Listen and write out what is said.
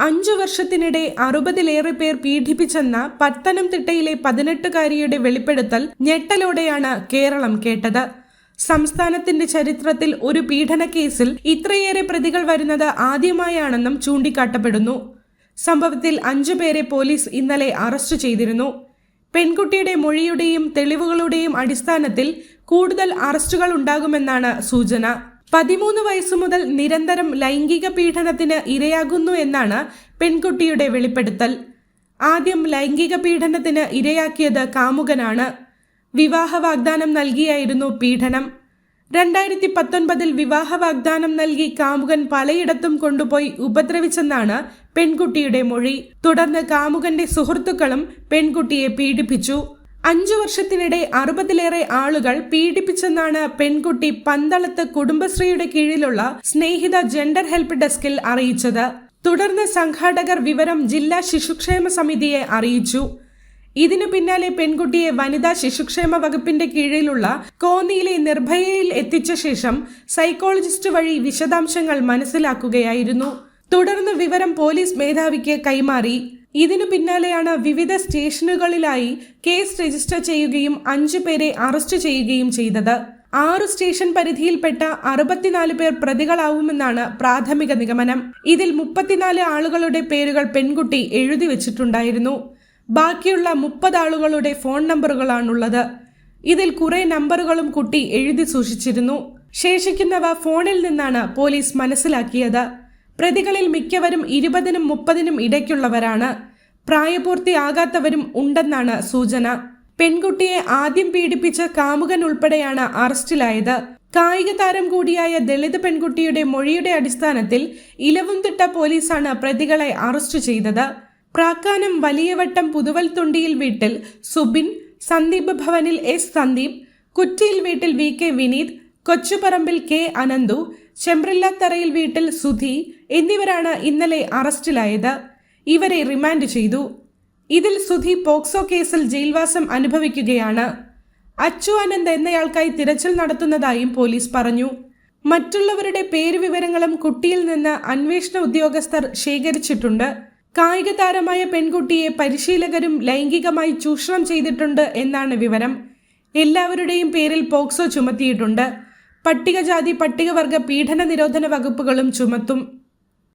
അഞ്ചു വർഷത്തിനിടെ അറുപതിലേറെ പേർ പീഡിപ്പിച്ചെന്ന പത്തനംതിട്ടയിലെ പതിനെട്ടുകാരിയുടെ വെളിപ്പെടുത്തൽ ഞെട്ടലോടെയാണ് കേരളം കേട്ടത്. സംസ്ഥാനത്തിന്റെ ചരിത്രത്തിൽ ഒരു പീഡന കേസിൽ ഇത്രയേറെ പ്രതികൾ വരുന്നത് ആദ്യമായാണെന്നും ചൂണ്ടിക്കാട്ടപ്പെടുന്നു. സംഭവത്തിൽ അഞ്ചു പേരെ പോലീസ് ഇന്നലെ അറസ്റ്റ് ചെയ്തിരുന്നു. പെൺകുട്ടിയുടെ മൊഴിയുടെയും തെളിവുകളുടെയും അടിസ്ഥാനത്തിൽ കൂടുതൽ അറസ്റ്റുകൾ ഉണ്ടാകുമെന്നാണ് സൂചന. പതിമൂന്ന് വയസ്സു മുതൽ നിരന്തരം ലൈംഗിക പീഡനത്തിന് ഇരയാകുന്നു എന്നാണ് പെൺകുട്ടിയുടെ വെളിപ്പെടുത്തൽ. ആദ്യം ലൈംഗിക പീഡനത്തിന് ഇരയാക്കിയത് കാമുകനാണ്. വിവാഹ വാഗ്ദാനം നൽകിയായിരുന്നു പീഡനം. രണ്ടായിരത്തി പത്തൊൻപതിൽ വിവാഹ വാഗ്ദാനം നൽകി കാമുകൻ പലയിടത്തും കൊണ്ടുപോയി ഉപദ്രവിച്ചെന്നാണ് പെൺകുട്ടിയുടെ മൊഴി. തുടർന്ന് കാമുകന്റെ സുഹൃത്തുക്കളും പെൺകുട്ടിയെ പീഡിപ്പിച്ചു. അഞ്ചു വർഷത്തിനിടെ അറുപതിലേറെ ആളുകൾ പീഡിപ്പിച്ചെന്നാണ് പെൺകുട്ടി പന്തളത്ത് കുടുംബശ്രീയുടെ കീഴിലുള്ള സ്നേഹിത ജെൻഡർ ഹെൽപ്പ് ഡെസ്കിൽ അറിയിച്ചത്. തുടർന്ന് സംഘാടകർ വിവരം ജില്ലാ ശിശുക്ഷേമ സമിതിയെ അറിയിച്ചു. ഇതിനു പിന്നാലെ പെൺകുട്ടിയെ വനിതാ ശിശുക്ഷേമ വകുപ്പിന്റെ കീഴിലുള്ള കോന്നിയിലെ നിർഭയയിൽ എത്തിച്ച ശേഷം സൈക്കോളജിസ്റ്റ് വഴി വിശദാംശങ്ങൾ മനസ്സിലാക്കുകയായിരുന്നു. തുടർന്ന് വിവരം പോലീസ് മേധാവിക്ക് കൈമാറി. ഇതിനു പിന്നാലെയാണ് വിവിധ സ്റ്റേഷനുകളിലായി കേസ് രജിസ്റ്റർ ചെയ്യുകയും അഞ്ചു പേരെ അറസ്റ്റ് ചെയ്യുകയും ചെയ്തത്. ആറു സ്റ്റേഷൻ പരിധിയിൽപ്പെട്ട അറുപത്തിനാല് പേർ പ്രതികളാവുമെന്നാണ് പ്രാഥമിക നിഗമനം. ഇതിൽ മുപ്പത്തിനാല് ആളുകളുടെ പേരുകൾ പെൺകുട്ടി എഴുതി വെച്ചിട്ടുണ്ടായിരുന്നു. ബാക്കിയുള്ള മുപ്പത് ആളുകളുടെ ഫോൺ നമ്പറുകളാണുള്ളത്. ഇതിൽ കുറെ നമ്പറുകളും കുട്ടി എഴുതി സൂക്ഷിച്ചിരുന്നു. ശേഷിക്കുന്നവ ഫോണിൽ നിന്നാണ് പോലീസ് മനസ്സിലാക്കിയത്. പ്രതികളിൽ മിക്കവരും ഇരുപതിനും മുപ്പതിനും ഇടയ്ക്കുള്ളവരാണ്. പ്രായപൂർത്തിയാകാത്തവരും ഉണ്ടെന്നാണ് സൂചന. പെൺകുട്ടിയെ ആദ്യം പീഡിപ്പിച്ച കാമുകൻ ഉൾപ്പെടെയാണ് അറസ്റ്റിലായത്. കായിക താരം കൂടിയായ ദളിത് പെൺകുട്ടിയുടെ മൊഴിയുടെ അടിസ്ഥാനത്തിൽ ഇലവുംതിട്ട പോലീസാണ് പ്രതികളെ അറസ്റ്റ് ചെയ്തത്. പ്രാക്കാനം വലിയവട്ടം പുതുവൽത്തുണ്ടിയിൽ വീട്ടിൽ സുബിൻ സന്ദീപ് ഭവനിൽ എസ് സന്ദീപ് കുറ്റിയിൽ വീട്ടിൽ V K Vineeth Kochuparambil K Ananthu Chembrillatharayil വീട്ടിൽ സുധി എന്നിവരാണ് ഇന്നലെ അറസ്റ്റിലായത്. ഇവരെ റിമാൻഡ് ചെയ്തു. ഇതിൽ സുധി പോക്സോ കേസിൽ ജയിൽവാസം അനുഭവിക്കുകയാണ്. അച്ചു അനന്ത് എന്നയാൾക്കായി തിരച്ചിൽ നടത്തുന്നതായും പോലീസ് പറഞ്ഞു. മറ്റുള്ളവരുടെ പേരുവിവരങ്ങളും കുട്ടിയിൽ നിന്ന് അന്വേഷണ ഉദ്യോഗസ്ഥർ ശേഖരിച്ചിട്ടുണ്ട്. കായിക താരമായ പെൺകുട്ടിയെ പരിശീലകരും ലൈംഗികമായി ചൂഷണം ചെയ്തിട്ടുണ്ട് എന്നാണ് വിവരം. എല്ലാവരുടെയും പേരിൽ പോക്സോ ചുമത്തിയിട്ടുണ്ട്. പട്ടികജാതി പട്ടികവർഗ പീഡന നിരോധന വകുപ്പുകളും ചുമത്തും.